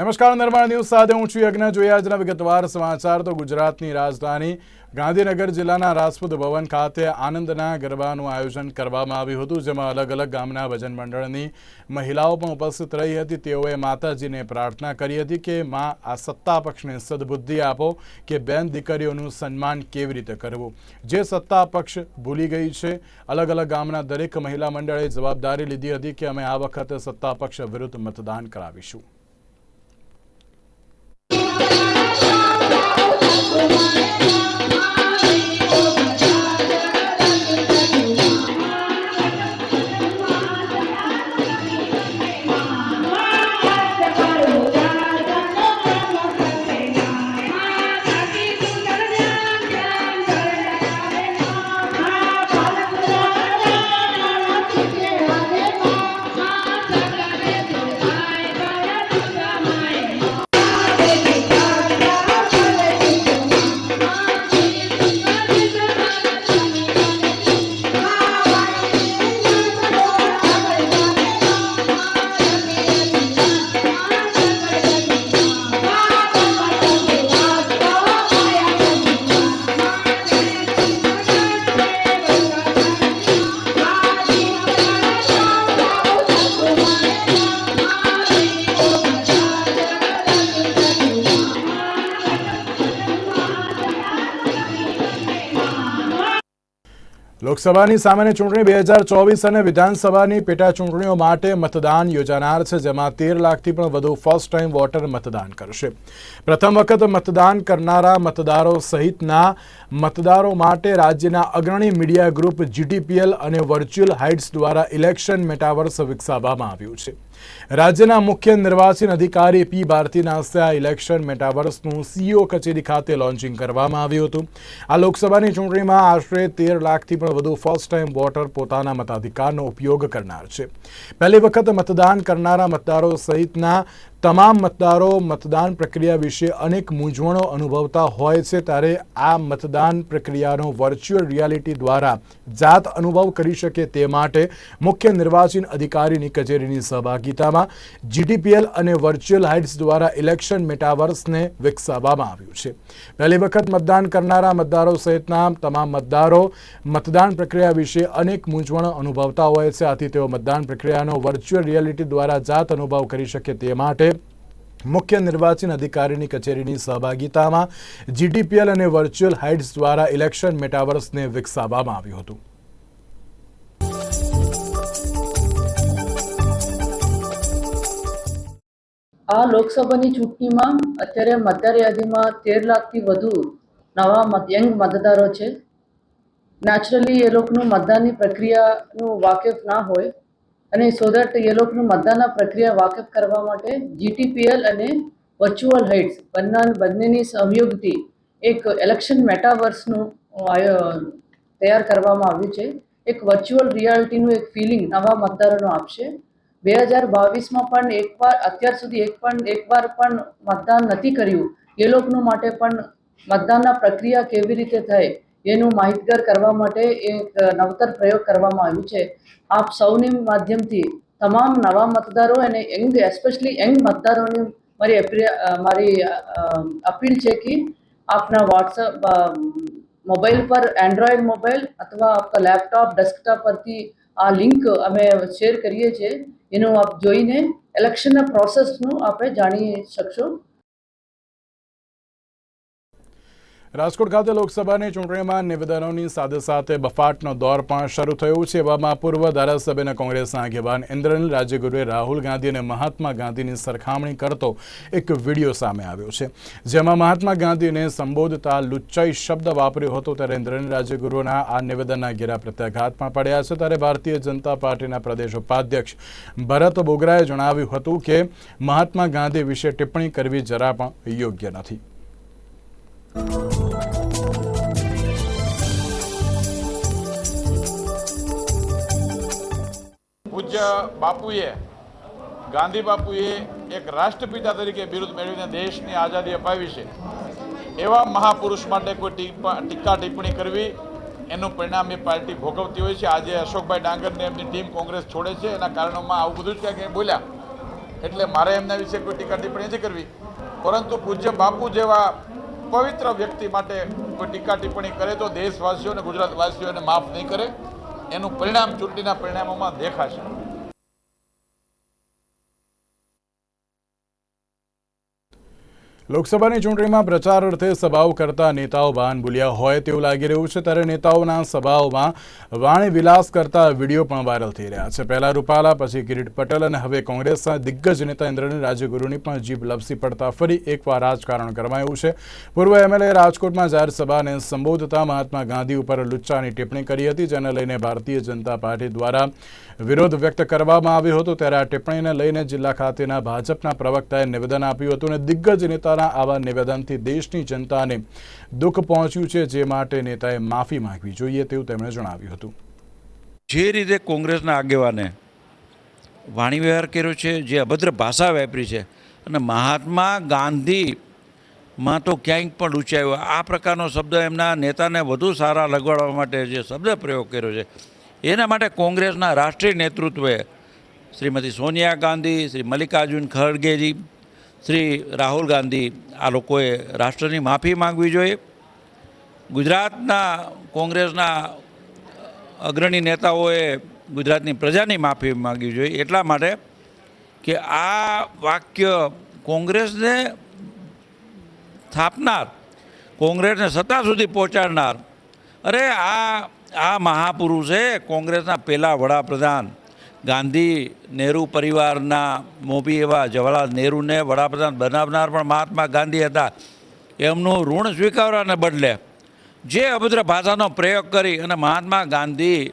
નમસ્કાર, નિર્માણ ન્યૂઝ સાથે હું છું યજ્ઞ. જોઈએ આજના વિગતવાર સમાચાર. તો ગુજરાતની રાજધાની ગાંધીનગર જિલ્લાના રાજપૂત ભવન ખાતે આનંદના ગરબાનું આયોજન કરવામાં આવ્યું હતું, જેમાં અલગ અલગ ગામના ભજન મંડળની મહિલાઓ પણ ઉપસ્થિત રહી હતી. તેઓએ માતાજીને પ્રાર્થના કરી હતી કે માં આ સત્તા પક્ષને સદબુદ્ધિ આપો, કે બેન દીકરીઓનું સન્માન કેવી રીતે કરવું. જે સત્તા પક્ષ ભૂલી ગઈ છે, અલગ અલગ ગામના દરેક મહિલા મંડળે જવાબદારી લીધી હતી કે અમે આ વખતે સત્તા પક્ષ વિરુદ્ધ મતદાન કરાવીશું. લોકસભાની સામાન્ય ચૂંટણી બે હજાર ચોવીસ અને વિધાનસભાની પેટા ચૂંટણીઓ માટે મતદાન યોજાનાર છે, જેમાં તેર લાખથી પણ વધુ ફર્સ્ટ ટાઈમ વોટર મતદાન કરશે. પ્રથમ વખત મતદાન કરનારા મતદારો સહિતના મતદારો માટે રાજ્યના અગ્રણી મીડિયા ગ્રુપ જીટીપીએલ અને વર્ચ્યુઅલ હાઇટ્સ દ્વારા ઇલેક્શન મેટાવર્સ વિકસાવવામાં આવ્યું છે. રાજ્યના મુખ્ય નિર્વાચન અધિકારી પી. ભારતીના હસ્તે આ ઇલેક્શન મેટાવર્સનું સીઓ કચેરી ખાતે લોન્ચિંગ કરવામાં આવ્યું હતું. આ લોકસભાની ચૂંટણીમાં આશરે તેર લાખથી પણ વધુ ફર્સ્ટ ટાઈમ વોટર પોતાના મતાધિકારનો ઉપયોગ કરનાર છે. પહેલી વખત મતદાન કરનારા મતદારો સહિતના તમામ મતદારો મતદાન પ્રક્રિયા વિશે અનેક મૂંઝવણો અનુભવતા હોય છે ત્યારે આ મતદાન પ્રક્રિયાનો વર્ચ્યુઅલ રિયાલિટી દ્વારા જાત અનુભવ કરી શકે તે માટે મુખ્ય નિર્વાચન અધિકારીની કચેરીની સહભાગિતામાં જીટીપીએલ અને વર્ચ્યુઅલ હાઇટ્સ દ્વારા ઇલેક્શન મેટાવર્સને વિકસાવવામાં આવ્યું છે. પહેલી વખત મતદાન કરનારા મતદારો સહિતના તમામ મતદારો મતદાન પ્રક્રિયા વિશે અનેક મૂંઝવણો અનુભવતા હોય છે. આથી તેઓ મતદાન પ્રક્રિયાનો વર્ચ્યુઅલ રિયાલિટી દ્વારા જાત અનુભવ કરી શકે તે માટે મુખ્ય નિર્વાચન અધિકારીની કચેરીની સહભાગિતામાં જીટીપીએલ અને વર્ચ્યુઅલ હાઇડ્સ દ્વારા ઇલેક્શન મેટાવર્સને વિકસાવવામાં આવ્યું હતું. આ લોકસભાની ચૂંટણીમાં અત્યારે મતદાર યાદીમાં તેર લાખથી વધુ નવા યંગ મતદારો છે. નેચરલી એ લોકોનું મતદાનની પ્રક્રિયાનું વાકેફ ના હોય અને સો દેટ એ લોકોનું મતદાનના પ્રક્રિયા વાકેફ કરવા માટે જીટીપીએલ અને વર્ચ્યુઅલ હાઇટ્સ બંને બંનેની સહયોગથી એક ઇલેક્શન મેટાવર્સનું તૈયાર કરવામાં આવ્યું છે. એક વર્ચ્યુઅલ રિયાલિટીનું એક ફિલિંગ નવા મતદારોનો આપશે. બે હજાર બાવીસમાં પણ એકવાર, અત્યાર સુધી એક પણ, એકવાર પણ મતદાન નથી કર્યું. એ લોકોનું માટે પણ મતદાનના પ્રક્રિયા કેવી રીતે થાય એનું માહિતગાર કરવા માટે એક નવતર પ્રયોગ કરવામાં આવ્યું છે. આપ સૌની માધ્યમથી તમામ નવા મતદારો અને યંગ એસ્પેશલી યંગ મતદારોની મારી મારી અપીલ છે કે આપના વોટ્સઅપ મોબાઈલ પર એન્ડ્રોઈડ મોબાઈલ અથવા આપના લેપટોપ, ડેસ્કટોપ પરથી આ લિંક અમે શેર કરીએ છીએ. એનું આપ જોઈને ઇલેક્શનના પ્રોસેસનું આપણે જાણી શકશો. રાજકોટ ખાતે લોકસભાની ચૂંટણીમાં નિવેદનોની સાથે સાથે બફાટનો દોર પણ શરૂ થયો છે. એવામાં પૂર્વ ધારાસભ્યના કોંગ્રેસના આગેવાન ઇન્દ્રનીલ રાજ્યગુરુએ રાહુલ ગાંધી અને મહાત્મા ગાંધીની સરખામણી કરતો એક વીડિયો સામે આવ્યો છે. જેમાં મહાત્મા ગાંધીને સંબોધતા લુચ્ચાઈ શબ્દ વાપર્યો હતો ત્યારે ઇન્દ્રનીલ રાજ્યગુરુના આ નિવેદનના ઘેરા પ્રત્યાઘાત પણ પડ્યા છે. ત્યારે ભારતીય જનતા પાર્ટીના પ્રદેશ ઉપાધ્યક્ષ ભરત બોગરાએ જણાવ્યું હતું કે મહાત્મા ગાંધી વિશે ટિપ્પણી કરવી જરા પણ યોગ્ય નથી. પૂજ્ય બાપુએ, ગાંધી બાપુએ એક રાષ્ટ્રપિતા તરીકે બિરુદ મેળવીને દેશની આઝાદી અપાવી છે. એવા મહાપુરુષ માટે કોઈ ટીકા ટિપ્પણી કરવી, એનું પરિણામ એ પાર્ટી ભોગવતી હોય છે. આજે અશોકભાઈ ડાંગરને એમની ટીમ કોંગ્રેસ છોડે છે. એના કારણોમાં આવું બધું જ ક્યાંક એ બોલ્યા. એટલે મારે એમના વિશે કોઈ ટીકા ટિપ્પણી નથી કરવી. પરંતુ પૂજ્ય બાપુ જેવા પવિત્ર વ્યક્તિ માટે કોઈ ટીકા ટિપ્પણી કરે તો દેશવાસીઓને ગુજરાતવાસીઓને માફ નહીં કરે. એનું પરિણામ ચૂંટણીના પરિણામોમાં દેખાશે. લોકસભાની ચૂંટણીમાં પ્રચાર અર્થે સભાઓ કરતા નેતાઓ વાહન ભૂલ્યા હોય તેવું લાગી રહ્યું છે. ત્યારે નેતાઓના સભાઓમાં વાણી વિલાસ કરતા વીડિયો પણ વાયરલ થઈ રહ્યા છે. પહેલા રૂપાલા, પછી કિરીટ પટેલ અને હવે કોંગ્રેસના દિગ્ગજ નેતા ઇન્દ્રની રાજ્યગુરુની પણ જીભ લપસી પડતા ફરી એકવાર રાજકારણ ગરમાયું છે. પૂર્વ એમએલએ રાજકોટમાં જાહેર સભાને સંબોધતા મહાત્મા ગાંધી ઉપર લુચ્ચાની ટિપ્પણી કરી હતી, જેને લઈને ભારતીય જનતા પાર્ટી દ્વારા વિરોધ વ્યક્ત કરવામાં આવ્યો હતો. ત્યારે આ ટિપ્પણીને લઈને જિલ્લા ખાતેના ભાજપના પ્રવક્તાએ નિવેદન આપ્યું હતું અને દિગ્ગજ નેતાના આવા નિવેદનથી દેશની જનતાને દુઃખ પહોંચ્યું છે, જે માટે નેતાએ માફી માંગવી જોઈએ તેવું તેમણે જણાવ્યું હતું. જે રીતે કોંગ્રેસના આગેવાને વાણી વ્યવહાર કર્યો છે, જે અભદ્ર ભાષા વાપરી છે અને મહાત્મા ગાંધીમાં તો ક્યાંય પણ લૂંચાયો આ પ્રકારનો શબ્દ એમના નેતાને વધુ સારા લગાડવા માટે જે શબ્દ પ્રયોગ કર્યો છે, એના માટે કોંગ્રેસના રાષ્ટ્રીય નેતૃત્વે શ્રીમતી સોનિયા ગાંધી, શ્રી મલ્લિકાર્જુન ખડગેજી શ્રી રાહુલ ગાંધી આ લોકોએ રાષ્ટ્રની માફી માંગવી જોઈએ. ગુજરાતના કોંગ્રેસના અગ્રણી નેતાઓએ ગુજરાતની પ્રજાની માફી માંગવી જોઈએ. એટલા માટે કે આ વાક્ય કોંગ્રેસને સ્થાપનાર, કોંગ્રેસને સત્તા સુધી પહોંચાડનાર. અરે આ આ મહાપુરુષે કોંગ્રેસના પહેલાં વડાપ્રધાન ગાંધી નહેરુ પરિવારના મોભી એવા જવાહરલાલ નહેરુને વડાપ્રધાન બનાવનાર પણ મહાત્મા ગાંધી હતા. એમનું ઋણ સ્વીકારવાને બદલે જે અભદ્ર ભાષાનો પ્રયોગ કરી અને મહાત્મા ગાંધી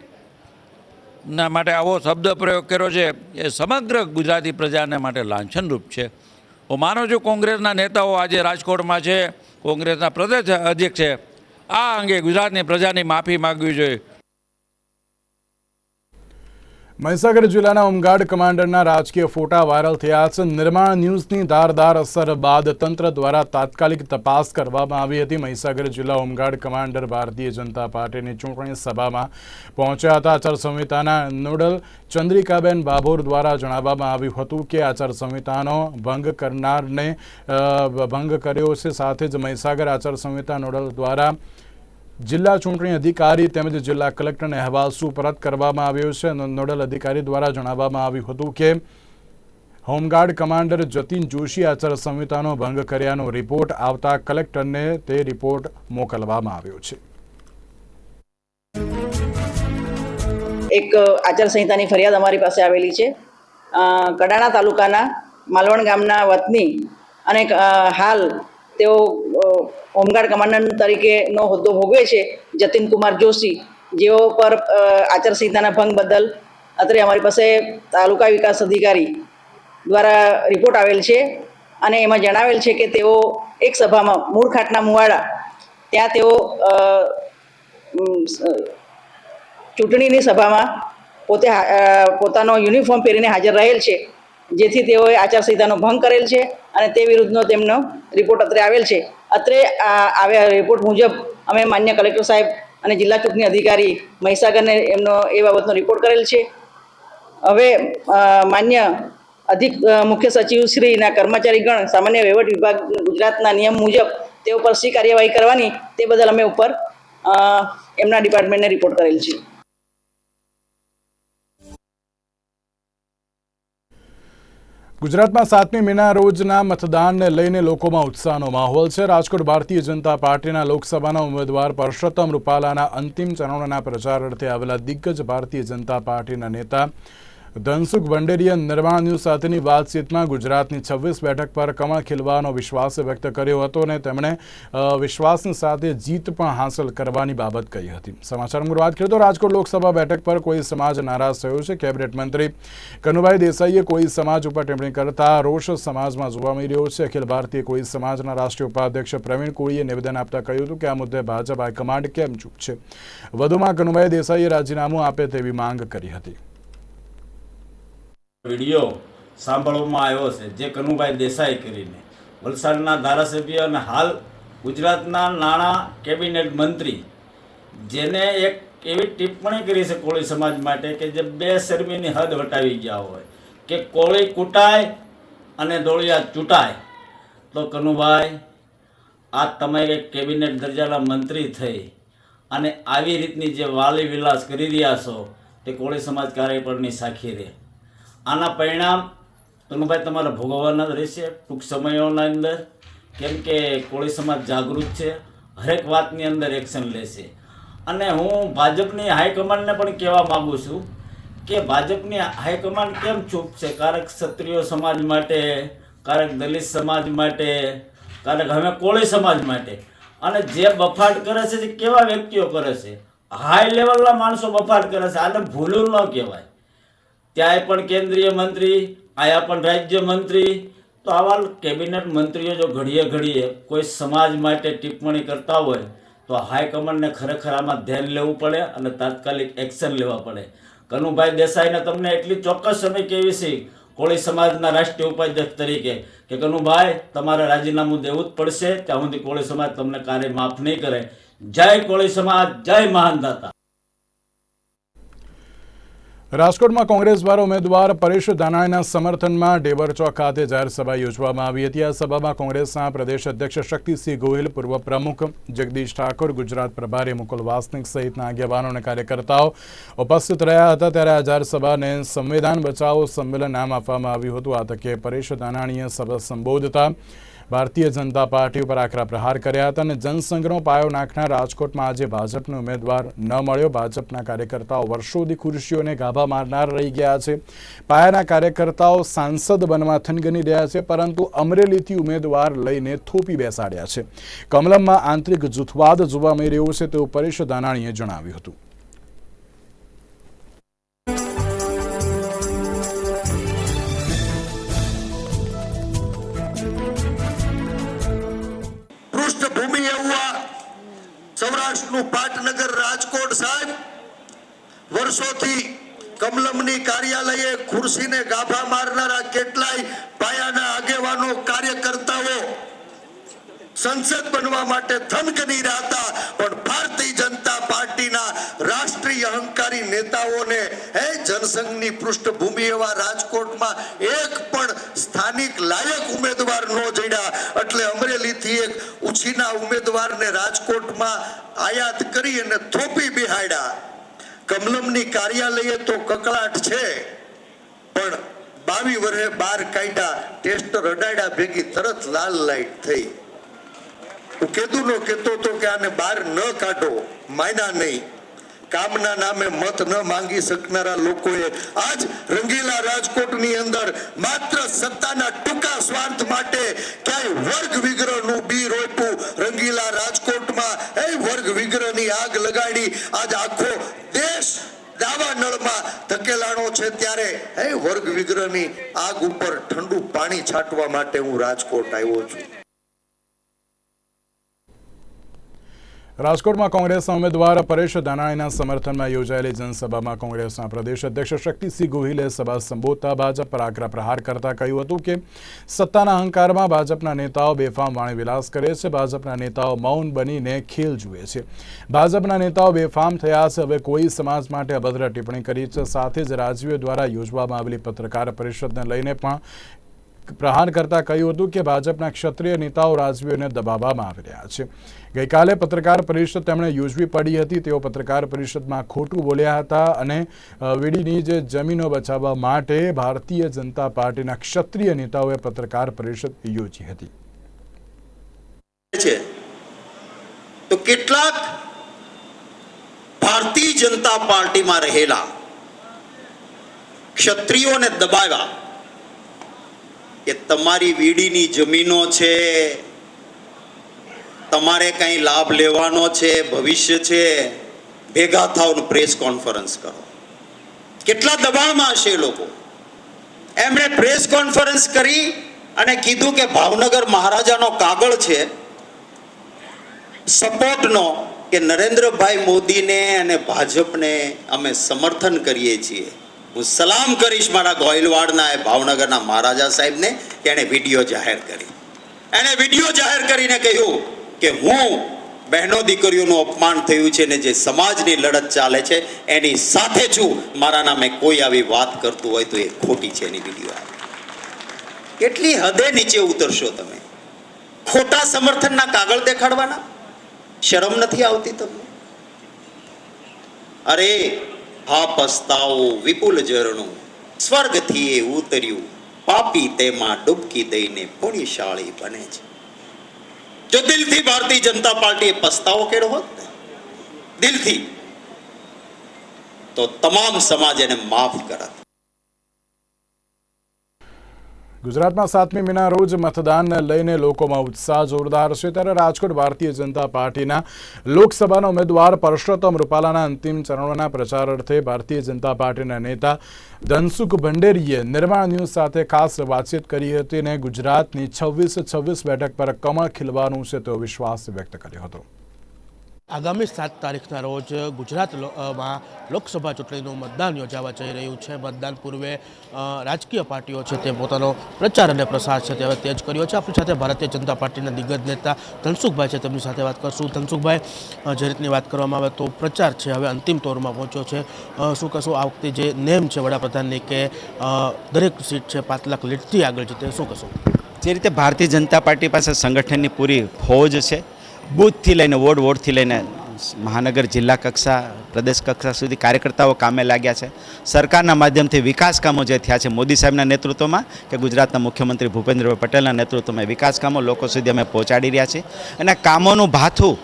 ના માટે આવો શબ્દ પ્રયોગ કર્યો છે, એ સમગ્ર ગુજરાતી પ્રજાને માટે લાંછનરૂપ છે. હું માનું છું કોંગ્રેસના નેતાઓ આજે રાજકોટમાં છે, કોંગ્રેસના પ્રદેશ અધ્યક્ષ છે. આ અંગે ગુજરાતની પ્રજાની માફી માગવી જોઈએ. મહીસાગર જિલ્લાના હોમગાર્ડ કમાન્ડરના રાજકીય ફોટા વાયરલ થયા છે. નિર્માણ ન્યૂઝની ધારદાર અસર બાદ તંત્ર દ્વારા તાત્કાલિક તપાસ કરવામાં આવી હતી. મહીસાગર જિલ્લા હોમગાર્ડ કમાન્ડર ભારતીય જનતા પાર્ટીની ચૂંટણી સભામાં પહોંચ્યા હતા. આચારસંહિતાના નોડલ ચંદ્રિકાબેન બાભોર દ્વારા જણાવવામાં આવ્યું હતું કે આચારસંહિતાનો ભંગ કરનારને ભંગ કર્યો છે. સાથે જ મહીસાગર આચારસંહિતા નોડલ દ્વારા જિલ્લા ચૂંટણી અધિકારી તેમજ જિલ્લા કલેક્ટરને અહેવાલ સુપરત કરવામાં આવ્યો છે અને નોડલ અધિકારી દ્વારા જણાવવામાં આવ્યું હતું કે, home guard commander Jatin Joshi આચારસંહિતાનો ભંગ કર્યાનો રિપોર્ટ આવતા કલેક્ટરને તે રિપોર્ટ મોકલવામાં આવ્યો છે. એક આચારસંહિતાની ફરિયાદ અમારી પાસે આવેલી છે. કડાણા તાલુકાના માલવણ ગામના વતની અને હાલ તેઓ હોમગાર્ડ કમાન્ડન્ટ તરીકેનો હોદ્દો ભોગવે છે, જતીન કુમાર જોશી, જેઓ પર આચારસંહિતાના ભંગ બદલ અત્રે અમારી પાસે તાલુકા વિકાસ અધિકારી દ્વારા રિપોર્ટ આવેલ છે અને એમાં જણાવેલ છે કે તેઓ એક સભામાં, મૂળખાટના મુવાડા, ત્યાં તેઓ ચૂંટણીની સભામાં પોતે પોતાનો યુનિફોર્મ પહેરીને હાજર રહેલ છે. જેથી તેઓએ આચારસંહિતાનો ભંગ કરેલ છે અને તે વિરુદ્ધનો તેમનો રિપોર્ટ અત્રે આવેલ છે. અત્રે આવ્યા રિપોર્ટ મુજબ અમે માન્ય કલેક્ટર સાહેબ અને જિલ્લા ચૂંટણી અધિકારી મહીસાગરને એમનો એ બાબતનો રિપોર્ટ કરેલ છે. હવે માન્ય અધિક મુખ્ય સચિવ શ્રીના કર્મચારીગણ, સામાન્ય વહીવટ વિભાગ, ગુજરાતના નિયમ મુજબ તે ઉપર શી કાર્યવાહી કરવાની તે બદલ અમે ઉપર એમના ડિપાર્ટમેન્ટને રિપોર્ટ કરેલ છે. ગુજરાતમાં સાતમી મેના રોજના મતદાનને લઈને લોકોમાં ઉત્સાહનો માહોલ છે. રાજકોટ ભારતીય જનતા પાર્ટીના લોકસભાના ઉમેદવાર પરસોત્તમ રૂપાલાના અંતિમ ચરણોના પ્રચાર અર્થે આવેલા દિગ્ગજ ભારતીય જનતા પાર્ટીના નેતા ધનસુખ ભંડેરીએ નિર્માણ ન્યૂઝ સાથેની વાતચીતમાં ગુજરાતની છવ્વીસ બેઠક પર કમળ ખીલવાનો વિશ્વાસ વ્યક્ત કર્યો હતો અને તેમણે વિશ્વાસની સાથે જીત પણ હાંસલ કરવાની બાબત કહી હતી. સમાચાર અંગે વાત કરીએ તો રાજકોટ લોકસભા બેઠક પર કોઈ સમાજ નારાજ થયો છે? કેબિનેટ મંત્રી કનુભાઈ દેસાઈએ કોઈ સમાજ ઉપર ટિપ્પણી કરતા રોષ સમાજમાં જોવા મળી રહ્યો છે? અખિલ ભારતીય કોઈ સમાજના રાષ્ટ્રીય ઉપાધ્યક્ષ પ્રવીણ કોળીએ નિવેદન આપતા કહ્યું હતું કે આ મુદ્દે ભાજપ હાઈકમાન્ડ કેમ ચૂપ છે વધુમાં કનુભાઈ દેસાઈએ રાજીનામું આપે તેવી માંગ કરી હતી. વીડિયો સાંભળવામાં આવ્યો છે, જે કનુભાઈ દેસાઈ કરીને. વલસાડના ધારાસભ્ય અને હાલ ગુજરાતના નાણાં કેબિનેટ મંત્રી, જેને એક એવી ટિપ્પણી કરી છે કોળી સમાજ માટે કે જે બે શરમીની હદ વટાવી ગયા હોય, કે કોળી કૂટાય અને દોડિયા ચૂંટાય. તો કનુભાઈ, આ તમે એક કેબિનેટ દરજાના મંત્રી થઈ અને આવી રીતની જે વાલી વિલાસ કરી રહ્યા છો, તે કોળી સમાજ કાર્ય પરની સાખી રહે આના પરિણામ કનુભાઈ તમારે ભોગવવાના રહેશે ટૂંક સમયોના અંદર. કેમ કે કોળી સમાજ જાગૃત છે, હરેક વાતની અંદર એક્શન લેશે. અને હું ભાજપની હાઈકમાન્ડને પણ કહેવા માગું છું કે ભાજપની હાઈકમાન્ડ કેમ ચૂપ છે? કારક ક્ષત્રિય સમાજ માટે, કારક દલિત સમાજ માટે, કારક હવે કોળી સમાજ માટે. અને જે બફાટ કરે છે તે કેવા વ્યક્તિઓ કરે છે? હાઈ લેવલના માણસો બફાટ કરે છે. આને ભૂલું ન કહેવાય. ત્યાંય પણ કેન્દ્રીય મંત્રી, આયા પણ રાજ્ય મંત્રી. તો આવા કેબિનેટ મંત્રીઓ જો ઘડીએ ઘડીએ કોઈ સમાજ માટે ટિપ્પણી કરતા હોય, તો હાઈકમાન્ડને ખરેખર આમાં ધ્યાન લેવું પડે અને તાત્કાલિક એક્શન લેવા પડે. કનુભાઈ દેસાઈને તમને એટલી ચોક્કસ અમે કહેવી છે, કોળી સમાજના રાષ્ટ્રીય ઉપાધ્યક્ષ તરીકે, કે કનુભાઈ, તમારે રાજીનામું દેવું જ પડશે, ત્યાં સુધી કોળી સમાજ તમને કાર્ય માફ નહીં કરે. જય કોળી સમાજ, જય મહાનદાતા રાજકોટમાં કોંગ્રેસ દ્વારા ઉમેદવાર પરેશ દાનાણીના સમર્થનમાં ડેબર ચોક ખાતે જાહેરસભા યોજવામાં આવી હતી. આ સભામાં કોંગ્રેસના પ્રદેશ અધ્યક્ષ શક્તિસિંહ ગોહિલ, પૂર્વ પ્રમુખ જગદીશ ઠાકોર, ગુજરાત પ્રભારી મુકુલ વાસનિક સહિતના આગેવાનો અને કાર્યકર્તાઓ ઉપસ્થિત રહ્યા હતા. ત્યારે આ જાહેરસભાને સંવિધાન બચાવો સંમેલન નામ આપવામાં આવ્યું હતું. આ તકે પરેશ દાનાણીએ સભા સંબોધતા ભારતીય જનતા પાર્ટી ઉપર આકરા પ્રહાર કર્યા હતા અને જનસંઘનો પાયો નાખનાર રાજકોટમાં આજે ભાજપનો ઉમેદવાર ન મળ્યો. ભાજપના કાર્યકર્તાઓ વર્ષોથી ખુરશીઓને ગાભા મારનાર રહી ગયા છે. પાયાના કાર્યકર્તાઓ સાંસદ બનવા થનગની રહ્યા છે, પરંતુ અમરેલીથી ઉમેદવાર લઈને થોપી બેસાડ્યા છે. કમલમમાં આંતરિક જૂથવાદ જોવા મળી રહ્યો છે, તેવું પરેશ દાનાણીએ જણાવ્યું હતું. સૌરાષ્ટ્રનું પાટનગર રાજકોટ સાહેબ વર્ષોથી કમલમની કાર્યાલયે ખુરશીને ગાભા મારનારા કેટલાય પાયાના આગેવાનો કાર્યકર્તાઓ સંસદ બનવા માટે થનગની રહ્યા પણ ભારતીય જનતા પાર્ટીના રાષ્ટ્રીય અહંકારી નેતાઓને હે જનસંઘની પૃષ્ઠભૂમિ એવા રાજકોટમાં એક પણ સ્થાનિક લાયક ઉમેદવાર ન જડ્યા. એટલે અમરેલીથી એક ઉછીના ઉમેદવારને રાજકોટમાં આયાત કરી અને થોપી બિહાડ્યા. કમલમની કાર્યાલયે તો કકળાટ છે, પણ બાવી વર્ષે બાર કાઢ્યા. ટેસ્ટ રડાડ્યા ભેગી તરત લાલ લાઈટ થઈ. હું કેતું નો કેતો તો કે આને બહાર ન કાઢો, માયના નહીં. કામના નામે મત ન માંગી શકનારા લોકોએ આજ રંગીલા રાજકોટની અંદર માત્ર સત્તાના ટૂંકા સ્વાર્થ માટે ક્યાંય વર્ગ વિગ્રહનું બી રોપ્યું. રંગીલા રાજકોટમાં એ વર્ગ વિગ્રહની આગ લગાડી આજ આખો દેશ દાવા નળમાં ધકેલાણો છે ત્યારે એ વર્ગ વિગ્રહની આગ ઉપર ઠંડુ પાણી છાંટવા માટે હું રાજકોટ આવ્યો છું. રાજકોટમાં કોંગ્રેસના ઉમેદવાર પરેશ ધાનાણીના સમર્થનમાં યોજાયેલી જનસભામાં કોંગ્રેસના પ્રદેશ અધ્યક્ષ શક્તિસિંહ ગોહિલે સભા સંબોધતા ભાજપ પર આગ્રહ પ્રહાર કરતા કહ્યું હતું કે સત્તાના અહંકારમાં ભાજપના નેતાઓ બેફામ વાણી વિલાસ કરે છે, ભાજપના નેતાઓ મૌન બનીને ખેલ જુએ છે. ભાજપના નેતાઓ બેફામ થયા છે, હવે કોઈ સમાજ માટે અભદ્ર ટિપ્પણી કરી છે. સાથે જ રાજવીઓ દ્વારા યોજવામાં આવેલી પત્રકાર પરિષદને લઈને પણ પ્રહાર કરતા કહ્યું હતું કે ભાજપના ક્ષત્રિય નેતાઓ રાજવીઓને દબાવવામાં આવી રહ્યા છે. ગઈકાલે પત્રકાર પરિષદ તેમણે યોજવી પડી હતી. તેઓ પત્રકાર પરિષદમાં ખોટું બોલ્યા હતા અને વીડીની જે જમીનો બચાવવા માટે ભારતીય જનતા પાર્ટીના ક્ષત્રિય નેતાઓએ પત્રકાર પરિષદ યોજી હતી. તો કેટલાક ભારતીય જનતા પાર્ટીમાં રહેલા ક્ષત્રિયોને દબાવ્યા. કે તમારી વીડીની જમીનો છે, તમારે કંઈ લાભ લેવાનો છે, ભવિષ્ય છે, ભેગા થાવ પ્રેસ કોન્ફરન્સ કરો. કેટલા દબાણમાં હશે લોકો? એમણે પ્રેસ કોન્ફરન્સ કરી અને કીધું કે ભાવનગર મહારાજાનો કાગળ છે, સપોર્ટનો કે નરેન્દ્રભાઈ મોદીને અને ભાજપને અમે સમર્થન કરીએ છીએ. હું સલામ કરીશ મારા ગોયલવાડના એ ભાવનગરના મહારાજા સાહેબને કે એણે વીડિયો જાહેર કરી. એણે વીડિયો જાહેર કરીને કહ્યું કે હું બહેનો દીકરીઓનું અપમાન થયું છે ને જે સમાજની લડત ચાલે છે, એની સાથે છું, મારા નામે કોઈ આવી વાત કરતું હોય તો એ ખોટી છે એની વીડિયો કેટલી હદે નીચે ઉતરશો તમે? ખોટા સમર્થનના કાગળ દેખાડવાના? શરમ નથી આવતી તમને? અરે વિપુલ ઝરણું સ્વર્ગથી એ ઉતર્યું. પાપી તેમાં ડૂબકી દઈને પુણ્યશાળી બને છે. જો દિલથી ભારતીય જનતા પાર્ટીએ પસ્તાવો કર્યો હોત ને, દિલથી, તો તમામ સમાજ એને માફ કરત. ગુજરાતમાં સાતમી મીના રોજ મતદાનને લઈને લોકોમાં ઉત્સાહ જોરદાર છે ત્યારે રાજકોટ ભારતીય જનતા પાર્ટીના લોકસભાના ઉમેદવાર પરસોત્તમ રૂપાલાના અંતિમ ચરણોના પ્રચાર અર્થે ભારતીય જનતા પાર્ટીના નેતા ધનસુખ ભંડેરીએ નિર્માણ ન્યૂઝ સાથે ખાસ વાતચીત કરી હતી અને ગુજરાતની છવ્વીસ છવ્વીસ બેઠક પર કમળ ખીલવાનું છે તેવો વિશ્વાસ વ્યક્ત કર્યો હતો. આગામી સાત તારીખના રોજ ગુજરાત લો- લોકસભા ચૂંટણીનું મતદાન યોજાવા જઈ રહ્યું છે. મતદાન પૂર્વે રાજકીય પાર્ટીઓ છે તે પોતાનો પ્રચાર અને પ્રસાર છે તે હવે તેજ કર્યો છે. આપણી સાથે ભારતીય જનતા પાર્ટીના દિગ્ગજ નેતા ધનસુખભાઈ છે. તેમની સાથે વાત કરશું. ધનસુખભાઈ જે રીતની વાત કરવામાં આવે તો પ્રચાર છે હવે અંતિમ તોરમાં પહોંચ્યો છે. શું કહેશું આ વખતે જે નેમ છે વડાપ્રધાનની કે દરેક સીટ છે પાંચ લાખ લીટથી આગળ છે તે શું કહેશું? જે રીતે ભારતીય જનતા પાર્ટી પાસે સંગઠનની પૂરી ફોજ છે બૂથથી લઈને વોર્ડ, વોર્ડથી લઈને મહાનગર, જિલ્લા કક્ષા, પ્રદેશ કક્ષા સુધી કાર્યકર્તાઓ કામે લાગ્યા છે. સરકારના માધ્યમથી વિકાસ કામો જે થયા છે, મોદી સાહેબના નેતૃત્વમાં કે ગુજરાતના મુખ્યમંત્રી ભૂપેન્દ્રભાઈ પટેલના નેતૃત્વમાં વિકાસ કામો લોકો સુધી અમે પહોંચાડી રહ્યા છીએ. અને કામોનું ભાથું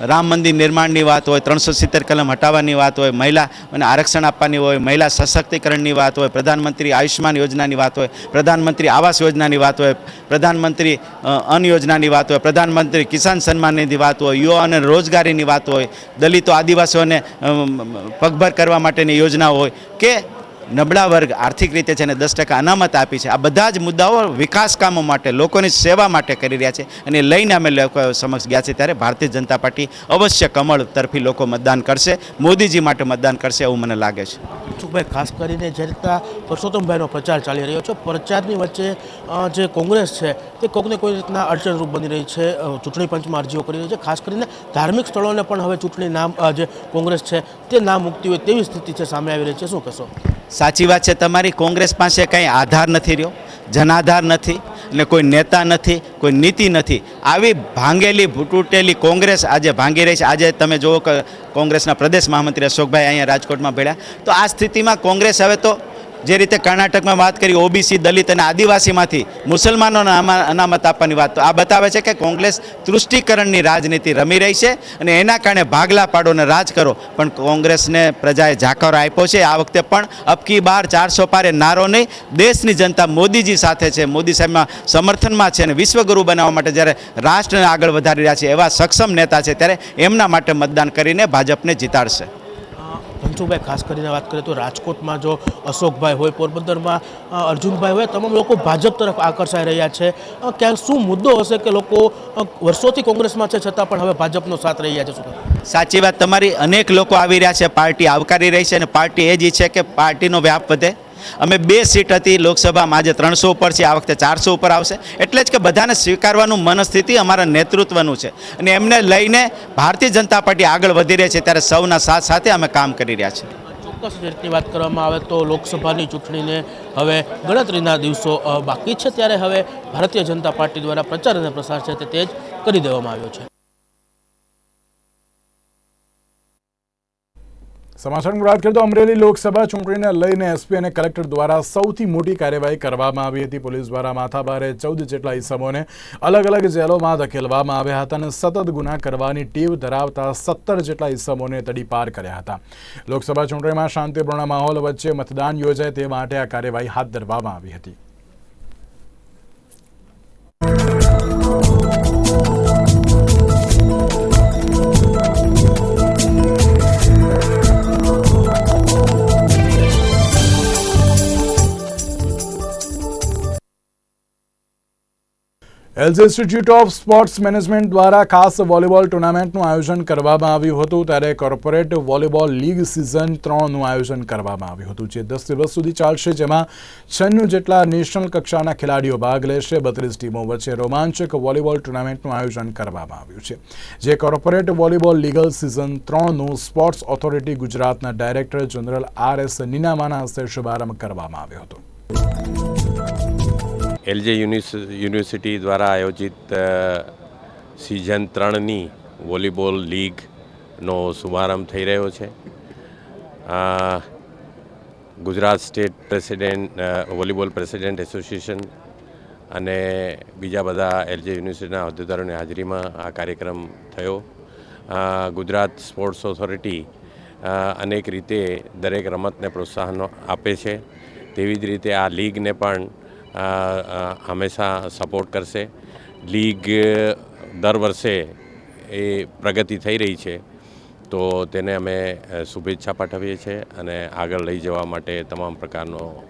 રામ મંદિર નિર્માણની વાત હોય, ત્રણસો સિત્તેર કલમ હટાવવાની વાત હોય, મહિલા અને આરક્ષણ આપવાની હોય, મહિલા સશક્તિકરણની વાત હોય, પ્રધાનમંત્રી આયુષ્યમાન યોજનાની વાત હોય, પ્રધાનમંત્રી આવાસ યોજનાની વાત હોય, પ્રધાનમંત્રી અન્ન યોજનાની વાત હોય, પ્રધાનમંત્રી કિસાન સન્માનની વાત હોય યુવા અને રોજગારીની વાત હોય, દલિતો, આદિવાસીઓને પગભર કરવા માટેની યોજના હોય, કે નબળા વર્ગ આર્થિક રીતે છે ને દસ ટકા અનામત આપી છે. આ બધા જ મુદ્દાઓ વિકાસ કામો માટે, લોકોની સેવા માટે કરી રહ્યા છે અને લઈને અમે લોકો સમક્ષ ગયા છે ત્યારે ભારતીય જનતા પાર્ટી અવશ્ય કમળ તરફી લોકો મતદાન કરશે. મોદીજી માટે મતદાન કરશે એવું મને લાગે છે. ભાઈ ખાસ કરીને જે રીતના પરસોત્તમભાઈનો પ્રચાર ચાલી રહ્યો છે, પ્રચારની વચ્ચે જે કોંગ્રેસ છે, તે કોઈકને કોઈ રીતના અડચણરૂપ બની રહી છે ચૂંટણી પંચમાં અરજીઓ કરી રહી છે. ખાસ કરીને ધાર્મિક સ્થળોને પણ હવે ચૂંટણી નામ જે કોંગ્રેસ છે, તે નામ મૂકતી હોય તેવી સ્થિતિ છે, સામે આવી રહી છે. શું કહેશો? સાચી વાત છે, તમારી કોંગ્રેસ પાસે કંઈ આધાર નથી રહ્યો, જનાધાર નથી ને કોઈ નેતા નથી, કોઈ નીતિ નથી. આવી ભાંગેલી તૂટેલી કોંગ્રેસ આજે ભાંગી રહી છે. આજે તમે જુઓ કોંગ્રેસના પ્રદેશ મહામંત્રી અશોકભાઈ અહીંયા રાજકોટમાં ભેળ્યા તો આ સ્થિતિમાં કોંગ્રેસ હવે તો જે રીતે કર્ણાટકમાં વાત કરી, ઓબીસી, દલિત અને આદિવાસીમાંથી મુસલમાનોને અનામત આપવાની વાત આ બતાવે છે કે કોંગ્રેસ તૃષ્ટિકરણની રાજનીતિ રમી રહી છે અને એના કારણે ભાગલા પાડો અને રાજ કરો. પણ કોંગ્રેસને પ્રજાએ જાકારો આપ્યો છે. આ વખતે પણ અબકી બાર ચારસો પારે નારો નહીં, દેશની જનતા મોદીજી સાથે છે. મોદી સાહેબના સમર્થનમાં છે અને વિશ્વગુરુ બનાવવા માટે જ્યારે રાષ્ટ્રને આગળ વધારી રહ્યા છે એવા સક્ષમ નેતા છે, ત્યારે એમના માટે મતદાન કરીને ભાજપને જીતાડશે. અ, ખાસ કરીને વાત કરીએ તો રાજકોટમાં જો અશોકભાઈ હોય પોરબંદરમાં અર્જુનભાઈ હોય તમામ લોકો ભાજપ તરફ આકર્ષાઈ રહ્યા છે. ક્યાંક શું મુદ્દો હશે કે લોકો વર્ષોથી કોંગ્રેસમાં છે છતાં પણ હવે ભાજપનો સાથ રહી રહ્યા છે શું સાચી વાત તમારી અનેક લોકો આવી રહ્યા છે પાર્ટી આવકારી રહી છે અને પાર્ટી એ જ છે કે પાર્ટીનો વ્યાપ વધે. અમે બે સીટ હતી લોકસભામાં. આજે ત્રણસો ઉપર છે, આ વખતે ચારસો ઉપર આવશે. એટલે જ કે બધાને સ્વીકારવાનું મનસ્થિતિ અમારા નેતૃત્વનું છે. અને એમને લઈને ભારતીય જનતા પાર્ટી આગળ વધી રહી છે, ત્યારે સૌના સાથ સાથે અમે કામ કરી રહ્યા છીએ. ચોક્કસ રીતની વાત કરવામાં આવે તો લોકસભાની ચૂંટણીને હવે ગણતરીના દિવસો બાકી છે. ત્યારે હવે ભારતીય જનતા પાર્ટી દ્વારા પ્રચાર અને પ્રસાર છે તે જ કરી દેવામાં આવ્યો છે. સમાચારની વાત કરીએ તો અમરેલી લોકસભા ચૂંટણીને લઈને એસપી અને કલેક્ટર દ્વારા સૌથી મોટી કાર્યવાહી કરવામાં આવી હતી. પોલીસ દ્વારા માથાભારે ચૌદ જેટલા ઇસમોને અલગ અલગ જેલોમાં ધકેલવામાં આવ્યા હતા અને સતત ગુના કરવાની ટેવ ધરાવતા સત્તર જેટલા ઇસમોને તડીપાર કર્યા હતા. લોકસભા ચૂંટણીમાં શાંતિપૂર્ણ માહોલ વચ્ચે મતદાન યોજાય તે માટે આ કાર્યવાહી હાથ ધરવામાં આવી હતી. Else institute of sports management દ્વારા ખાસ વોલીબોલ ટુર્નામેન્ટનું આયોજન કરવામાં આવ્યું હતું. ત્યારે કોર્પોરેટ વોલીબોલ લીગ સિઝન ત્રણનું આયોજન કરવામાં આવ્યું હતું, જે દસ દિવસ સુધી ચાલશે, જેમાં છન્નું જેટલા નેશનલ કક્ષાના ખેલાડીઓ ભાગ લેશે. બત્રીસ ટીમો વચ્ચે રોમાંચક વોલીબોલ ટુર્નામેન્ટનું આયોજન કરવામાં આવ્યું છે, જે કોર્પોરેટ વોલીબોલ લીગલ સિઝન ત્રણનું સ્પોર્ટ્સ ઓથોરિટી ગુજરાતના ડાયરેક્ટર જનરલ આર એસ નીનામાના હસ્તે શુભારંભ કરવામાં આવ્યો હતો. એલજે યુનિવર્સિટી દ્વારા આયોજિત સિઝન ત્રણની વોલીબોલ લીગનો શુભારંભ થઈ રહ્યો છે. Gujarat state president volleyball president association અને બીજા બધા એલજે યુનિવર્સિટીના હોદ્દેદારોની હાજરીમાં આ કાર્યક્રમ થયો. ગુજરાત સ્પોર્ટ્સ ઓથોરિટી અનેક રીતે દરેક રમતને પ્રોત્સાહન આપે છે. તેવી જ રીતે આ લીગને પણ હંમેશા સપોર્ટ કરશે. લીગ દર વર્ષે એ પ્રગતિ થઈ રહી છે. તો તેને અમે શુભેચ્છા પાઠવીએ છીએ અને આગળ લઈ જવા માટે તમામ પ્રકારનો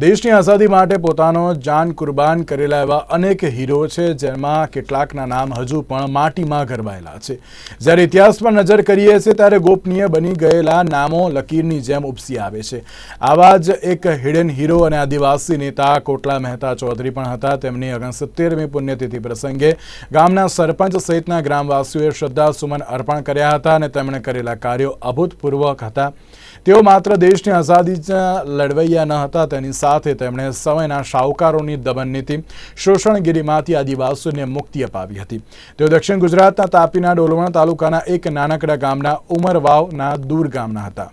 દેશની આઝાદી માટે પોતાનો જાન કુરબાન કરેલા એવા અનેક હીરો છે, જેમાં કેટલાકના નામ હજુ પણ માટીમાં ગરબાયેલા છે. જ્યારે ઇતિહાસ પર નજર કરીએ છીએ, ત્યારે ગોપનીય બની ગયેલા નામો લકીરની જેમ ઉપસી આવે છે. આવા જ એક હિડન હીરો અને આદિવાસી નેતા કોટલા મહેતા ચૌધરી પણ હતા. તેમની ઓગણસિત્તેરમી પુણ્યતિથિ પ્રસંગે ગામના સરપંચ સહિતના ગ્રામવાસીઓએ શ્રદ્ધાસુમન અર્પણ કર્યા હતા અને તેમણે કરેલા કાર્યો અભૂતપૂર્વક હતા. તેઓ માત્ર દેશની આઝાદીના લડવૈયા ન હતા, તેની સાથે તેમણે સમયના શાહુકારોની દમન નીતિ, શોષણગીરીમાંથી આદિવાસીઓને મુક્તિ અપાવી હતી. તેઓ દક્ષિણ ગુજરાતના તાપીના ડોલવણ તાલુકાના એક નાનકડા ગામના ઉમરવાવના દૂર ગામના હતા.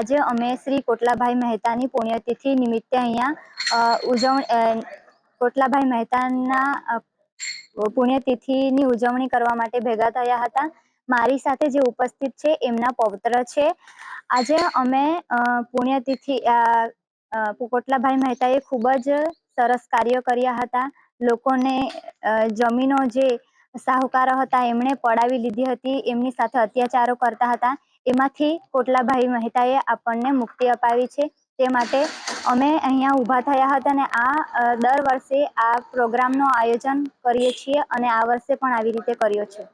આજે અમે શ્રી કોટલાભાઈ મહેતાની પુણ્યતિથિ નિમિત્તે અહીંયા ઉજવણી કોટલાભાઈ મહેતાના પુણ્યતિથિની ઉજવણી કરવા માટે ભેગા થયા હતા. મારી સાથે જે ઉપસ્થિત છે, એમના પૌત્ર છે. આજે અમે પુણ્યતિથિ કોટલાભાઈ મહેતાએ ખૂબ જ સરસ કાર્ય કર્યા હતા. લોકોને જમીનો જે સાહુકારો હતા, એમણે પડાવી લીધી હતી, એમની સાથે અત્યાચારો કરતા હતા. એમાંથી કોટલાભાઈ મહેતાએ આપણને મુક્તિ અપાવી છે. તે માટે અમે અહીંયા ઊભા થયા હતા અને આ દર વર્ષે આ પ્રોગ્રામનું આયોજન કરીએ છીએ અને આ વર્ષે પણ આવી રીતે કર્યો છે.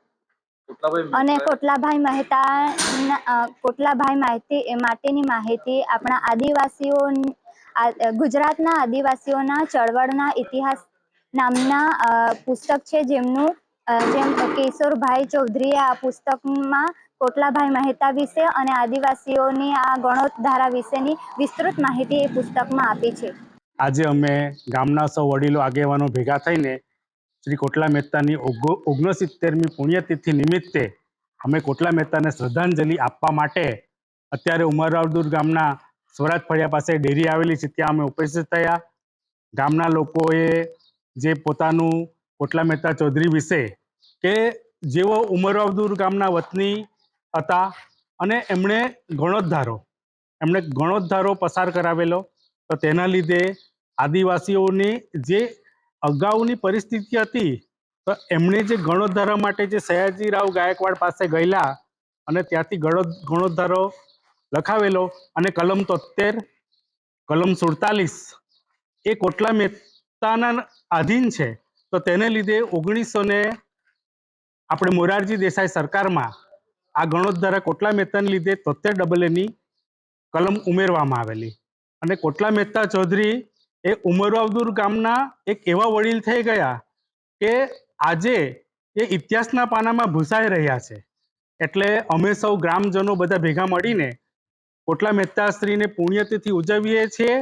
અને કોટલાભાઈ મહેતા કોટલાભાઈ માહિતી માટેની માહિતી આપણા આદિવાસીઓ ગુજરાતના આદિવાસીઓના ચળવળના ઇતિહાસ નામના પુસ્તક છે જેમનું જેમ કેશોરભાઈ ચૌધરીએ આ પુસ્તકમાં કોટલાભાઈ મહેતા વિશે અને આદિવાસીઓની આ ગણોતધારા વિશેની વિસ્તૃત માહિતી એ પુસ્તકમાં આપી છે. આજે અમે ગામના સૌ વડીલો આગેવાનો ભેગા થઈને શ્રી કોટલા મહેતાની ઓગો- ઓગણસિત્તેરમી પુણ્યતિથિ નિમિત્તે અમે કોટલા મહેતાને શ્રદ્ધાંજલિ આપવા માટે અત્યારે ઉમરાવદુર ગામના સ્વરાજ ફળિયા પાસે ડેરી આવેલી છે, ત્યાં અમે ઉપસ્થિત થયા. ગામના લોકોએ જે પોતાનું કોટલા મહેતા ચૌધરી વિશે કે જેઓ ઉમરાવદુર ગામના વતની હતા અને એમણે ગણોદ્ધારો એમણે ગણોદ્ધારો પસાર કરાવેલો, તો તેના લીધે આદિવાસીઓની જે અગાઉની પરિસ્થિતિ હતી તો એમણે જે ગણોદ્ધારા માટે જે સયાજીરાવ ગાયકવાડ પાસે ગયેલા અને ત્યાંથી ગણો ગણોદ્ધારો લખાવેલો અને કલમ તોતેર કલમ સુડતાલીસ, એ કોટલા મહેતાના આધીન છે, તો તેને લીધે ઓગણીસો ને આપણે મોરારજી દેસાઈ સરકારમાં આ ગણોદ્ધારા કોટલા મહેતાને લીધે તોતેર ડબલ એની કલમ ઉમેરવામાં આવેલી. અને કોટલા મહેતા ચૌધરી એ ઉમરવાવદુર ગામના એક એવા વડીલ થઈ ગયા કે આજે એ ઇતિહાસના પાનામાં ભૂસાઈ રહ્યા છે. એટલે અમે સૌ ગ્રામજનો બધા ભેગા મળીને કોટલા મહેતા સ્ત્રીને પુણ્યતિથિ ઉજવીએ છીએ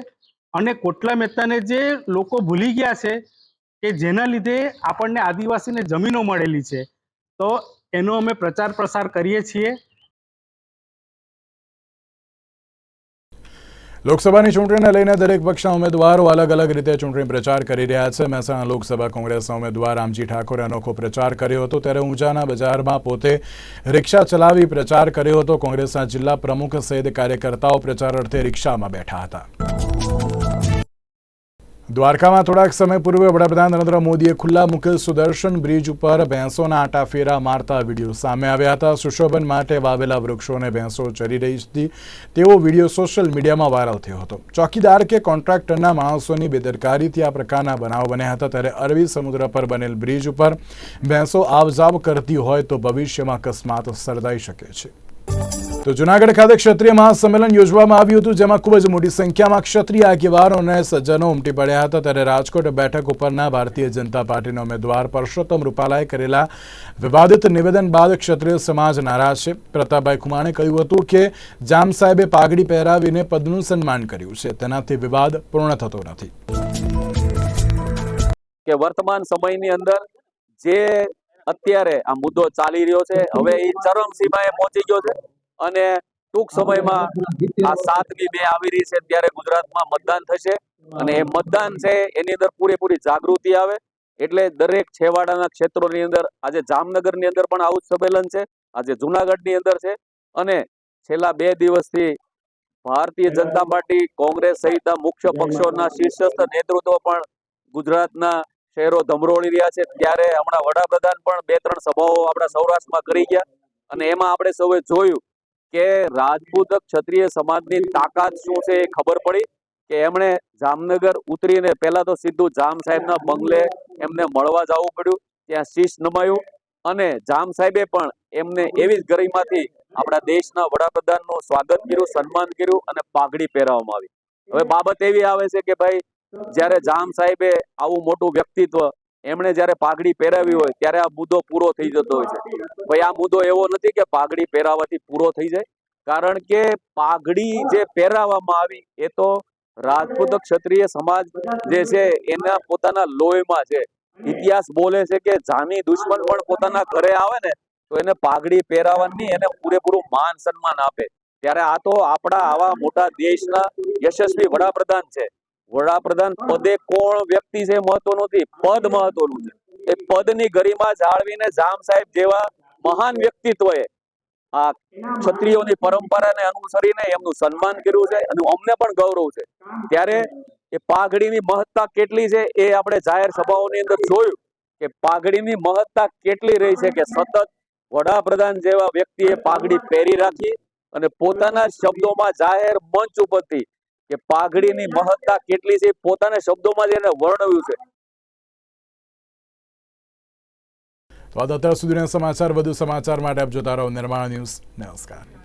અને કોટલા મહેતાને જે લોકો ભૂલી ગયા છે કે જેના લીધે આપણને આદિવાસીને જમીનો મળેલી છે, તો એનો અમે પ્રચાર પ્રસાર કરીએ છીએ. લોકસભાની ચૂંટણીને લઈને દરેક પક્ષના ઉમેદવારો અલગ અલગ રીતે ચૂંટણી પ્રચાર કરી રહ્યા છે. મહેસાણા લોકસભા કોંગ્રેસના ઉમેદવાર રામજી ઠાકોરે અનોખો પ્રચાર કર્યો હતો. ત્યારે ઊંઝાના બજારમાં પોતે રિક્ષા ચલાવી પ્રચાર કર્યો હતો. કોંગ્રેસના જિલ્લા પ્રમુખ સહિત કાર્યકર્તાઓ પ્રચાર અર્થે રિક્ષામાં બેઠા હતા. દ્વારકામાં થોડાક સમય પૂર્વે વડાપ્રધાન નરેન્દ્ર મોદીએ ખુલ્લા મુકે સુદર્શન બ્રિજ ઉપર ભેંસોના આટા ફેરા મારતા વીડિયો સામે આવ્યા હતા. સુશોભન માટે વાવેલા વૃક્ષોને ભેંસો ચરી રહી હતી. તેવો વીડિયો સોશિયલ મીડિયામાં વાયરલ થયો હતો. ચોકીદાર કે કોન્ટ્રાક્ટરના માણસોની બેદરકારીથી આ પ્રકારના બનાવ બન્યા હતા. ત્યારે અરબી સમુદ્ર પર બનેલ બ્રિજ ઉપર ભેંસો આવજાવ કરતી હોય તો ભવિષ્યમાં અકસ્માત સર્જાઈ શકે છે. તો જુનાગઢ ખાતે ક્ષત્રિય મહાસંમેલન યોજવામાં આવ્યું હતું, જેમાં ખૂબ જ મોટી સંખ્યામાં ક્ષત્રિય આગેવાનો અને સજ્જનો ઉમટી પડ્યા હતા. ત્યારે રાજકોટ બેઠક ઉપરના ભારતીય જનતા પાર્ટીના ઉમેદવાર પરસોત્તમ રૂપાલાએ કરેલા વિવાદિત નિવેદન બાદ ક્ષત્રિય સમાજ નારાજ છે. પ્રતાપભાઈ ખુમાણે કહ્યું હતું કે, જામ સાહેબે પાઘડી પહેરાવીને પદનું સન્માન કર્યું છે. તેનાથી વિવાદ પૂર્ણ થતો નથી. કે વર્તમાન સમયની અંદર જે અત્યારે આ મુદ્દો ચાલી રહ્યો છે, હવે એ ચરમ સીમાએ પહોંચી ગયો છે. અને ટૂંક સમયમાં આ સાતમી મે આવી રહી છે ત્યારે ગુજરાતમાં મતદાન થશે. અને એ મતદાન છે એની અંદર પૂરેપૂરી જાગૃતિ આવે. એટલે દરેક છેવાડાના ક્ષેત્રોની અંદર આજે જામનગરની અંદર પણ આવું જ સંમેલન છે આજે જુનાગઢની અંદર છે. અને છેલ્લા બે દિવસથી ભારતીય જનતા પાર્ટી કોંગ્રેસ સહિતના મુખ્ય પક્ષોના શીર્ષસ્થ નેતૃત્વ પણ ગુજરાતના શહેરો ધમરોળી રહ્યા છે. ત્યારે હમણાં વડાપ્રધાન પણ બે ત્રણ સભાઓ આપણા સૌરાષ્ટ્રમાં કરી ગયા. અને એમાં આપણે સૌએ જોયું કે રાજપૂત ક્ષત્રિય સમાજની તાકાત શું છે એ ખબર પડી કે એમણે જામનગર ઉતરીને પહેલા તો સીધું જામ સાહેબના બંગલે એમને મળવા જવું પડ્યું, ત્યાં શીશ નમાયું અને જામ સાહેબે પણ એમને એવી જ ગરીમાંથી આપણા દેશના વડાપ્રધાનનું સ્વાગત કર્યું, સન્માન કર્યું અને પાઘડી પહેરાવવામાં આવી. હવે બાબત એવી આવે છે કે ભાઈ, જ્યારે જામ સાહેબે આવું મોટું વ્યક્તિત્વ એમણે જ્યારે પાઘડી પહેરાવી હોય, ત્યારે આ મુદ્દો પૂરો થઈ જતો હોય છે. ભાઈ, આ મુદ્દો એવો નથી કે પાઘડી પહેરાવાથી પૂરો થઈ જાય. કારણ કે પાઘડી જે પહેરાવવામાં આવી, એ તો રાજપૂત ક્ષત્રિય સમાજ જે છે, એના પોતાના લોહીમાં છે. ઇતિહાસ બોલે છે કે જાની દુશ્મન પણ પોતાના ઘરે આવે ને, તો એને પાઘડી પહેરાવવાની એને પૂરેપૂરું માન સન્માન આપે. ત્યારે આ તો આપણા આવા મોટા દેશના યશસ્વી વડાપ્રધાન છે. વડાપ્રધાન પદે કોણ વ્યક્તિ છે મહત્વ નથી પદ મહત્વનું છે. એ પદની ગરિમા જાળવીને જામ સાહેબ જેવા મહાન વ્યક્તિત્વએ આ ક્ષત્રિયોની પરંપરાને અનુસરીને એમનું સન્માન કર્યું છે અને અમને પણ ગૌરવ છે. ત્યારે એ પાઘડીની મહત્તા કેટલી છે એ આપણે જાહેર સભાઓની અંદર જોયું કે પાઘડીની મહત્તા કેટલી રહી છે કે સતત વડાપ્રધાન જેવા વ્યક્તિએ પાઘડી પહેરી રાખી અને પોતાના શબ્દોમાં જાહેર મંચ ઉપરથી કે પાઘડીની મહત્તા કેટલી છે પોતાના શબ્દોમાં જેને વર્ણવ્યું છે. તો અત્યાર સુધીના સમાચાર, વધુ સમાચાર માટે આપ જોતા રહો નિર્માણ ન્યૂઝ. નમસ્કાર.